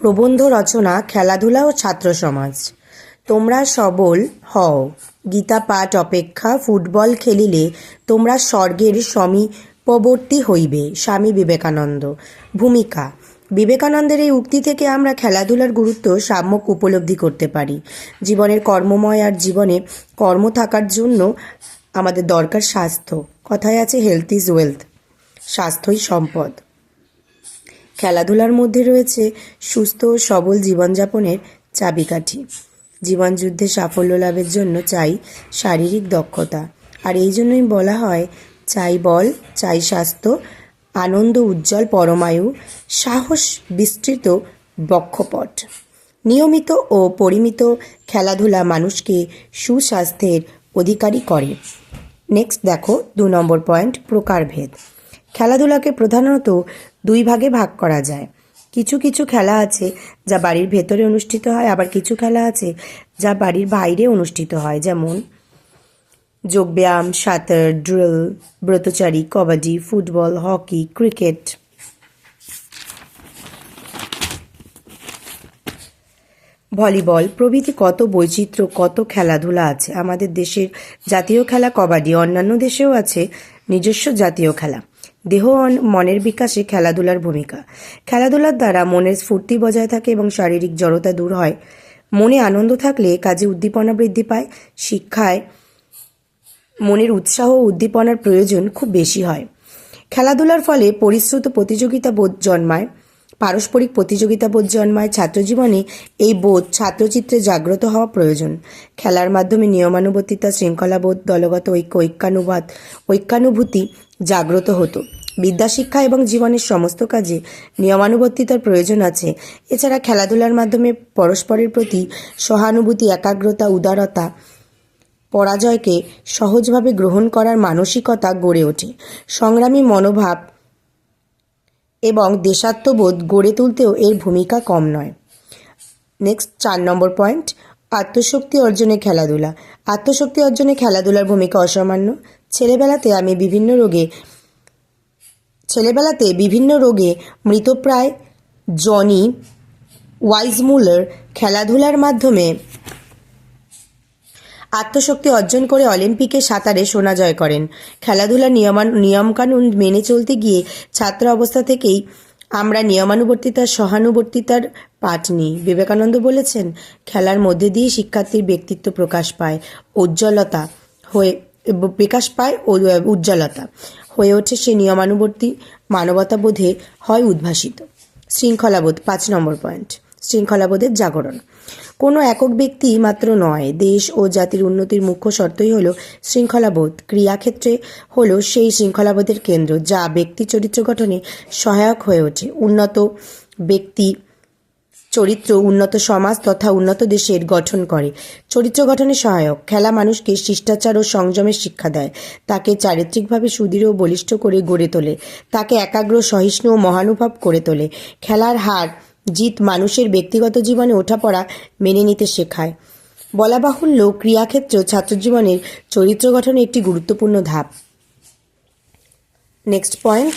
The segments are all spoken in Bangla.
প্রবন্ধ রচনা, খেলাধুলা ও ছাত্র সমাজ। তোমরা সবল হও। গীতা পাঠ অপেক্ষা, ফুটবল খেলিলে তোমরা স্বর্গের সমীপবর্তী হইবে, স্বামী বিবেকানন্দ। ভূমিকা, বিবেকানন্দের এই উক্তি থেকে আমরা খেলাধুলার গুরুত্ব সাম্যক উপলব্ধি করতে পারি। জীবনের কর্মময় আর জীবনে কর্ম থাকার জন্য আমাদের দরকার স্বাস্থ্য। কথায় আছে হেলথ ইজ ওয়েলথ স্বাস্থ্যই সম্পদ। খেলাধুলার মধ্যে রয়েছে সুস্থ ও সবল জীবনযাপনের চাবিকাঠি। জীবনযুদ্ধে সাফল্য লাভের জন্য চাই শারীরিক দক্ষতা। আর এই জন্যই বলা হয়, চাই বল, চাই স্বাস্থ্য, আনন্দ উজ্জ্বল পরমায়ু, সাহস বিস্তৃত বক্ষপট। নিয়মিত ও পরিমিত খেলাধুলা মানুষকে সুস্বাস্থ্যের অধিকারী করে। নেক্সট দেখো দু নম্বর পয়েন্ট প্রকারভেদ। খেলাধুলাকে প্রধানত দুই ভাগে ভাগ করা যায়। কিছু কিছু খেলা আছে যা বাড়ির ভেতরে অনুষ্ঠিত হয়, আবার কিছু খেলা আছে যা বাড়ির বাইরে অনুষ্ঠিত হয়, যেমন যোগব্যায়াম, সাঁতার, drill, Bratachari, kabaddi, football, hockey, cricket. Volleyball, প্রভৃতি কত বৈচিত্র্য, কত খেলাধুলা আছে। আমাদের দেশের জাতীয় খেলা কবাডি, অন্যান্য দেশেও আছে নিজস্ব জাতীয় খেলা। দেহ মনের বিকাশে খেলাধুলার ভূমিকা। খেলাধুলার দ্বারা মনের স্ফূর্তি বজায় থাকে এবং শারীরিক জড়তা দূর হয়। মনে আনন্দ থাকলে কাজে উদ্দীপনা বৃদ্ধি পায়, শিক্ষায় মনের উৎসাহ ও উদ্দীপনার প্রয়োজন খুব বেশি হয়। খেলাধুলার ফলে পরিশ্রুত প্রতিযোগিতা বোধ জন্মায়। পারস্পরিক প্রতিযোগিতা বোধ জন্মায় ছাত্রজীবনে এই বোধ ছাত্রচিত্রে জাগ্রত হওয়া প্রয়োজন। খেলার মাধ্যমে নিয়মানুবর্তিতা, শৃঙ্খলাবোধ, দলগত ঐক্য, ঐক্যানুবাদ, ঐক্যানুভূতি জাগ্রত হতো। বিদ্যাশিক্ষা এবং জীবনের সমস্ত কাজে নিয়মানুবর্তিতার প্রয়োজন আছে। এছাড়া খেলাধুলার মাধ্যমে পরস্পরের প্রতি সহানুভূতি, একাগ্রতা, উদারতা, পরাজয়কে সহজভাবে গ্রহণ করার মানসিকতা গড়ে ওঠে। সংগ্রামী মনোভাব এবং দেশাত্মবোধ গড়ে তুলতেও এর ভূমিকা কম নয়। নেক্সট চার নম্বর পয়েন্ট আত্মশক্তি অর্জনে খেলাধুলা। আত্মশক্তি অর্জনে খেলাধুলার ভূমিকা অসামান্য। ছেলেবেলাতে আমি বিভিন্ন রোগে, ছেলেবেলাতে বিভিন্ন রোগে মৃতপ্রায় জনি ওয়াইজমুলার খেলাধুলার মাধ্যমে আত্মশক্তি অর্জন করে অলিম্পিকে সাঁতারে সোনা জয় করেন। খেলাধুলার নিয়মান, নিয়মকানুন মেনে চলতে গিয়ে ছাত্র অবস্থা থেকেই আমরা নিয়মানুবর্তিতার, সহানুবর্তিতার পাঠ নিই। বিবেকানন্দ বলেছেন, খেলার মধ্যে দিয়ে শিক্ষার্থীর ব্যক্তিত্ব প্রকাশ পায়, উজ্জ্বলতা হয়ে, বিকাশ পায় উজ্জ্বলতা হয়ে ওঠে সে নিয়মানুবর্তী মানবতাবোধে হয় উদ্ভাসিত। শৃঙ্খলাবোধ, পাঁচ নম্বর পয়েন্ট। শৃঙ্খলাবোধের জাগরণ। কোনো একক ব্যক্তি মাত্র নয়, দেশ ও জাতির উন্নতির মুখ্য শর্তই হলো শৃঙ্খলাবোধ। ক্রিয়াক্ষেত্রে হল সেই শৃঙ্খলাবোধের কেন্দ্র যা ব্যক্তি চরিত্র গঠনে সহায়ক হয়ে ওঠে। উন্নত ব্যক্তি চরিত্র উন্নত সমাজ তথা উন্নত দেশের গঠন করে। চরিত্র গঠনে সহায়ক। খেলা মানুষকে শিষ্টাচার ও সংযমের শিক্ষা দেয়। তাকে চারিত্রিকভাবে সুদৃঢ় বলিষ্ঠ করে গড়ে তোলে। তাকে একাগ্র, সহিষ্ণু ও মহানুভব করে তোলে। খেলার হার জিত মানুষের ব্যক্তিগত জীবনে ওঠাপড়া মেনে নিতে শেখায়। বলা বাহুল্য ক্রিয়াক্ষেত্র ছাত্রজীবনের চরিত্র গঠনে একটি গুরুত্বপূর্ণ ধাপ। নেক্সট পয়েন্ট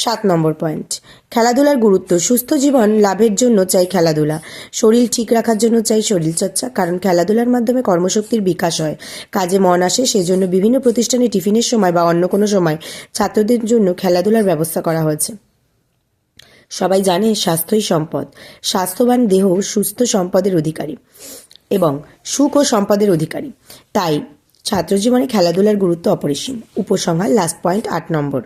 সাত নম্বর পয়েন্ট। খেলাধুলার গুরুত্ব। সুস্থ জীবন লাভের জন্য চাই খেলাধুলা। শরীর ঠিক রাখার জন্য চাই শরীরচর্চা কারণ খেলাধুলার মাধ্যমে কর্মশক্তির বিকাশ হয়। কাজে মন আসে, সেজন্য বিভিন্ন প্রতিষ্ঠানে টিফিনের সময় বা অন্য কোনো সময় ছাত্রদের জন্য খেলাধুলার ব্যবস্থা করা হয়েছে। সবাই জানে স্বাস্থ্যই সম্পদ। স্বাস্থ্যবান দেহ সুস্থ সম্পদের অধিকারী এবং সুখ ও সম্পদের অধিকারী। তাই ছাত্রজীবনে খেলাধুলার গুরুত্ব অপরিসীম। উপসংহার লাস্ট পয়েন্ট, আট নম্বর।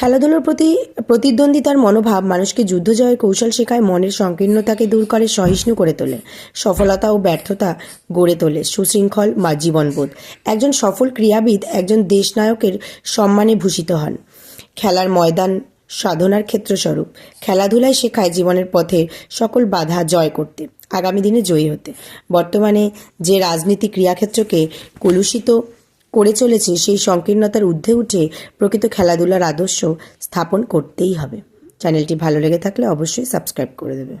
খেলাধুলার প্রতি প্রতিদ্বন্দ্বিতার মনোভাব মানুষকে যুদ্ধ জয়ের কৌশল শেখায়, মনের সংকীর্ণতাকে দূর করে, সহিষ্ণু করে তোলে, সফলতা ও ব্যর্থতা গড়ে তোলে, সুশৃঙ্খল বা জীবনবোধ। একজন সফল ক্রীড়াবিদ একজন দেশনায়কের সম্মানে ভূষিত হন। খেলার ময়দান সাধনার ক্ষেত্রস্বরূপ। খেলাধুলায় শেখায় জীবনের পথে সকল বাধা জয় করতে, আগামী দিনে জয়ী হতে। বর্তমানে যে রাজনীতি ক্রিয়াক্ষেত্রকে কলুষিত করে চলেছে, সেই সংকীর্ণতার ঊর্ধ্বে উঠে প্রকৃত খেলাধুলার আদর্শ স্থাপন করতেই হবে। চ্যানেলটি ভালো লেগে থাকলে অবশ্যই সাবস্ক্রাইব করে দেবে।